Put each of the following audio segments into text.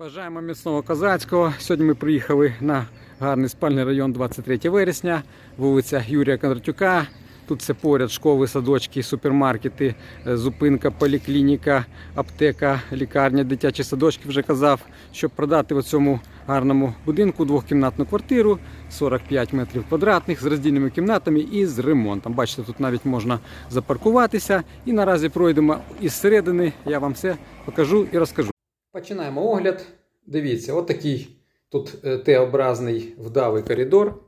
Бажаємо міцного козацького. Сьогодні ми приїхали на гарний спальний район 23 вересня, вулиця Юрія Кондратюка. Тут це поряд школи, садочки, супермаркети, е, зупинка, поліклініка, аптека, лікарня, дитячі садочки. Вже казав, щоб продати в цьому гарному будинку двохкімнатну квартиру 45 метрів квадратних з роздільними кімнатами і з ремонтом. Бачите, тут навіть можна запаркуватися. І наразі пройдемо із середини. Я вам все покажу і розкажу. Починаємо огляд. Дивіться, отакий тут е, Т-образний вдавий коридор.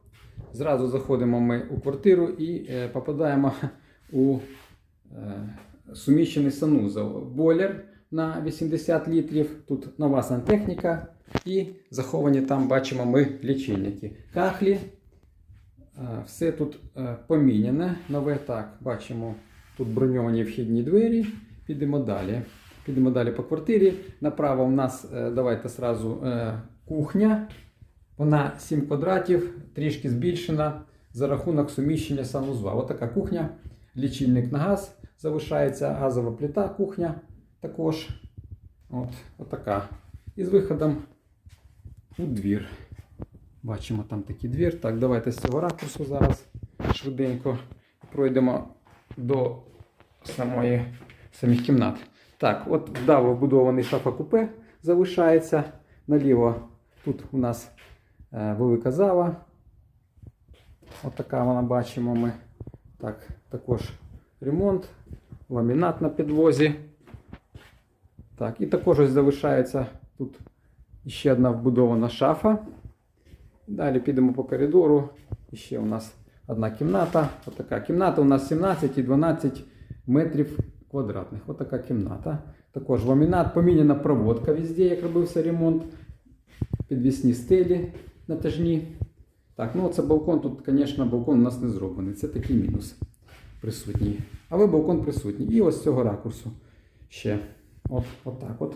Зразу заходимо ми у квартиру і е, попадаємо у е, суміщений санузел. Бойлер на 80 літрів. Тут нова сантехніка. І заховані там бачимо ми лічильники. Кахлі. Все тут поміняне. Нове так, бачимо тут броньовані вхідні двері. Підемо далі. Підемо далі по квартирі. Направо в нас, е, давайте сразу, е, кухня. Вона 7 квадратів, трішки збільшена за рахунок суміщення санузла. Ось така кухня. Лічильник на газ залишається, газова плита, кухня також. От, отака. І з виходом у двір. Бачимо там такий двір. Так, давайте з цього ракурсу зараз швиденько пройдемо до самої, самих кімнат. Так, от вдало вбудований шафа-купе залишається. Наліво тут у нас е, велика зала. От така вона бачимо ми. Так, також ремонт, ламінат на підлозі. Так, і також ось залишається тут ще одна вбудована шафа. Далі підемо по коридору. Ще у нас одна кімната. Ось така кімната у нас 17 і 12 метрів квадратних. Ось така кімната. Також ламінат, поміняна проводка везде, як робився ремонт. Підвісні стелі натяжні. Так, ну це балкон. Тут, звісно, балкон у нас не зроблений. Це такий мінус присутній. Але балкон присутній. І ось з цього ракурсу ще. От, от так от.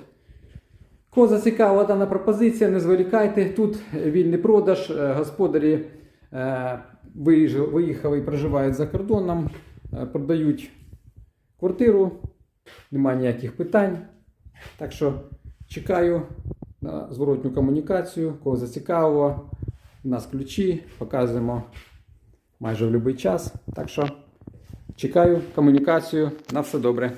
Кого зацікавила дана пропозиція, не зволікайте. Тут вільний продаж, е, господарі е, виїхали і проживають за кордоном, е, продають квартиру, немає ніяких питань. Так що чекаю на зворотню комунікацію, кого зацікавило. У нас ключі, показуємо майже в будь-який час. Так що чекаю комунікацію. На все добре.